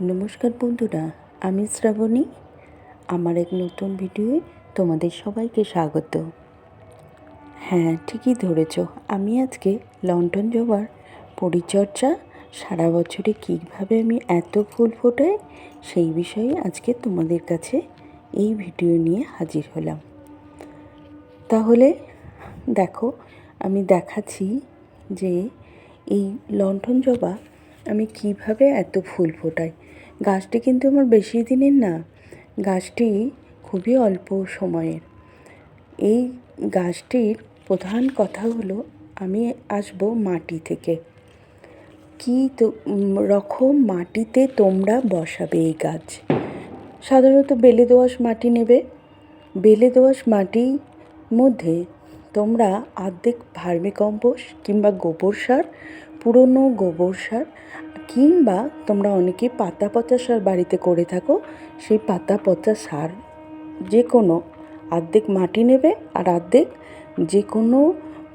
নমস্কার বন্ধুরা, আমি শ্রাবণী। আমার এক নতুন ভিডিওয়ে তোমাদের সবাইকে স্বাগত। হ্যাঁ ঠিকই ধরেছ, আমি আজকে লন্ঠন জবার পরিচর্যা, সারা বছরে কীভাবে আমি এত ফুল ফোটাই, সেই বিষয়ে আজকে তোমাদের কাছে এই ভিডিও নিয়ে হাজির হলাম। তাহলে দেখো, আমি দেখাচ্ছি যে এই লণ্ঠন জবা আমি কীভাবে এত ফুল ফোটাই? গাছটি কিন্তু আমার বেশি দিনের না। গাছটি খুবই অল্প সময়ের। এই গাছটির প্রধান কথা হলো, আমি আসব মাটি থেকে। কী রকম মাটিতে তোমরা বসাবে এই গাছ? সাধারণত বেলে দোআঁশ মাটি নেবে। বেলে দোআঁশ মাটির মধ্যে তোমরা অর্ধেক ভার্মি কম্পোস্ট কিংবা গোবর সার পুরনো গোবর সার কিংবা তোমরা অনেকে পাতা পচা সার বাড়িতে করে থাকো, সেই পাতা পচা সার যে কোনো আর্ধেক মাটি নেবে আর অর্ধেক যে কোনো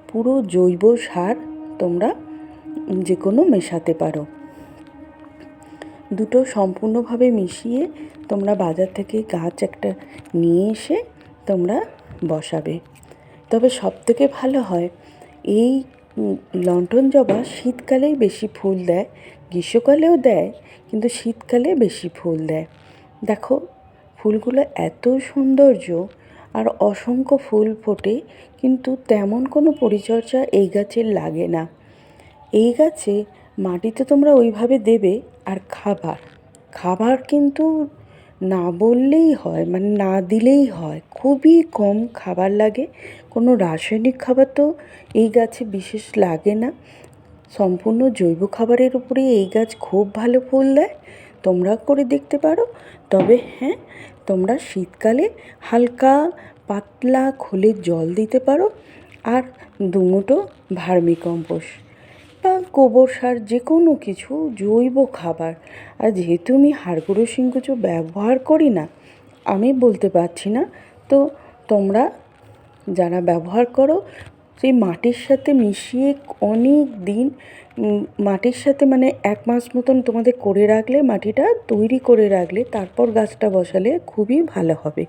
পুরো জৈব সার তোমরা যে কোনো মেশাতে পারো। দুটো সম্পূর্ণভাবে মিশিয়ে তোমরা বাজার থেকে গাছ একটা নিয়ে এসে তোমরা বসাবে। তবে সব থেকে ভালো হয়, এই উম, লণ্ঠন জবা শীতকালেই বেশি ফুল দেয় গ্রীষ্মকালেও দেয় কিন্তু শীতকালে বেশি ফুল দেয়। দেখো ফুলগুলো এত সৌন্দর্য আর অসংখ্য ফুল ফোটে কিন্তু তেমন কোনো পরিচর্যা এই গাছের লাগে না। এই গাছে মাটিতে তোমরা ওইভাবে দেবে আর খাবার। খাবার কিন্তু না বললেই হয় মানে না দিলেই হয়। খুবই কম খাবার লাগে। কোনো রাসায়নিক খাবার তো এই গাছে বিশেষ লাগে না। সম্পূর্ণ জৈব খাবারের উপরে এই গাছ খুব ভালো ফুল দেয়। তোমরা করে দেখতে পারো। তবে হ্যাঁ তোমরা শীতকালে হালকা পাতলা খোলের জল দিতে পারো। আর দুমুটো ভার্মি বা গোবর সার যে কোনো কিছু, জৈব খাবার। আর যেহেতু আমি হাড়গুঁড়ো সিংকুচো ব্যবহার করি না, আমি বলতে পারছি না, তো তোমরা যারা ব্যবহার করো, সেই মাটির সাথে মিশিয়ে অনেক দিন মাটির সাথে মানে এক মাস মতন তোমাদের করে রাখলে, মাটিটা তৈরি করে রাখলে, তারপর গাছটা বসালে খুবই ভালো হবে।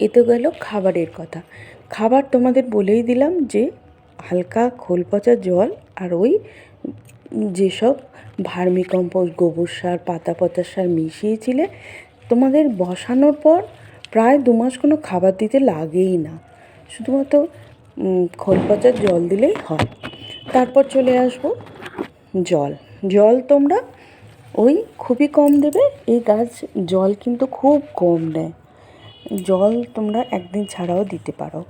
এ তো গেল খাবারের কথা। খাবার তোমাদের বলেই দিলাম যে হালকা খোল পচা জল আর ওই যেসব ভার্মি কম্পোস্ট, গোবর সার, পাতা পচা সার মিশিয়েছিলে, তোমাদের বসানোর পর প্রায় দু মাস কোনো খাবার দিতে লাগেই না। শুধুমাত্র খোল পচা জল দিলেই হয়। তারপর চলে আসব জল। জল তোমরা ওই খুবই কম দেবে, এই গাছ জল কিন্তু খুব কম দেয়। জল তোমরা একদিন ছাড়াও দিতে পারো।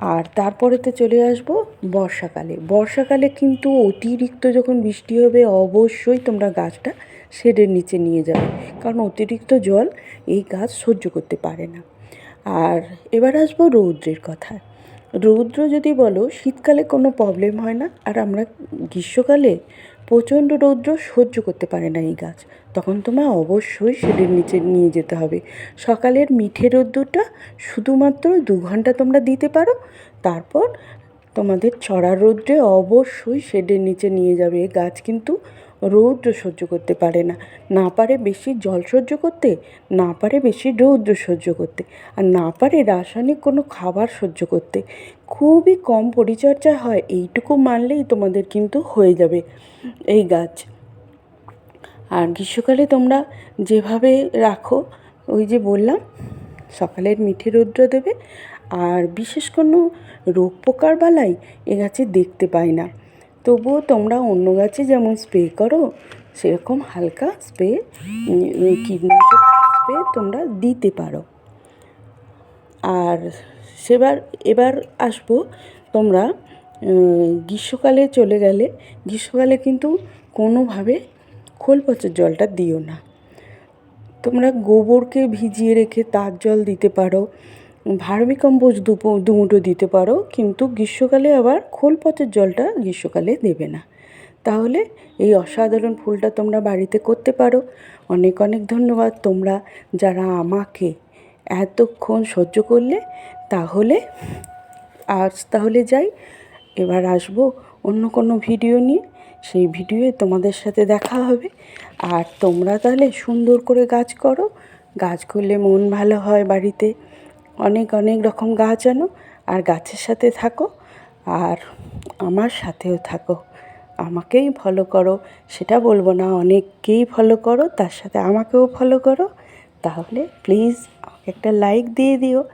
আর তারপরেতে চলে আসব বর্ষাকালে। বর্ষাকালে কিন্তু অতিরিক্ত যখন বৃষ্টি হবে, অবশ্যই তোমরা গাছটা শেডের নিচে নিয়ে যাবে। কারণ অতিরিক্ত জল এই গাছ সহ্য করতে পারে না। আর এবার আসব রৌদ্রের কথায়। রৌদ্র যদি বলো, শীতকালে কোনো প্রবলেম হয় না। আর আমরা গ্রীষ্মকালে প্রচণ্ড রৌদ্র সহ্য করতে পারে না এই গাছ। তখন তোমার অবশ্যই শেডের নিচে নিয়ে যেতে হবে। সকালের মিঠে রৌদ্রটা শুধুমাত্র দু ঘণ্টা তোমরা দিতে পারো। তারপর তোমাদের চড়া রৌদ্রে অবশ্যই শেডের নিচে নিয়ে যাবে। গাছ কিন্তু রৌদ্র সহ্য করতে পারে না। না পারে বেশি জল সহ্য করতে, না পারে বেশি রৌদ্র সহ্য করতে, আর না পারে রাসায়নিক কোনো খাবার সহ্য করতে। খুবই কম পরিচর্যা হয়, এইটুকু মানলেই তোমাদের কিন্তু হয়ে যাবে এই গাছ। আর গ্রীষ্মকালে তোমরা যেভাবে রাখো, ওই যে বললাম, সকালের মিঠে রৌদ্র দেবে, আর বিশেষ কোনো রোগ পোকার বালাই এ গাছে দেখতে পাই না। তবুও তোমরা অন্য গাছে যেমন স্প্রে করো, সেরকম হালকা স্প্রে কীটনাশক স্প্রে তোমরা দিতে পারো। আর সেবার, এবার আসব তোমরা গ্রীষ্মকালে চলে গেলে, গ্রীষ্মকালে কিন্তু কোনোভাবে খোল পচার জলটা দিও না। তোমরা গোবরকে ভিজিয়ে রেখে তার জল দিতে পারো ভার্মি কম্পোস্ট দুপো দুমুটো দিতে পারো, কিন্তু গ্রীষ্মকালে আবার খোল পচের জলটা গ্রীষ্মকালে দেবে না। তাহলে এই অসাধারণ ফুলটা তোমরা বাড়িতে করতে পারো। অনেক অনেক ধন্যবাদ। তোমরা যারা আমাকে এতক্ষণ সহ্য করলে, তাহলে আজ তাহলে যাই। এবার আসব অন্য কোনো ভিডিও নিয়ে। সেই ভিডিওয়ে তোমাদের সাথে দেখা হবে। আর তোমরা তাহলে সুন্দর করে গাছ করো। গাছ করলে মন ভালো হয় বাড়িতে। অনেক অনেক রকম গাছ আনো আর গাছের সাথে থাকো আর আমার সাথেও থাকো। আমাকেই ফলো করো। সেটা বলব না, অনেককেই ফলো করো, তার সাথে আমাকেও ফলো করো। তাহলে প্লিজ আমাকে একটা লাইক দিয়ে দিও।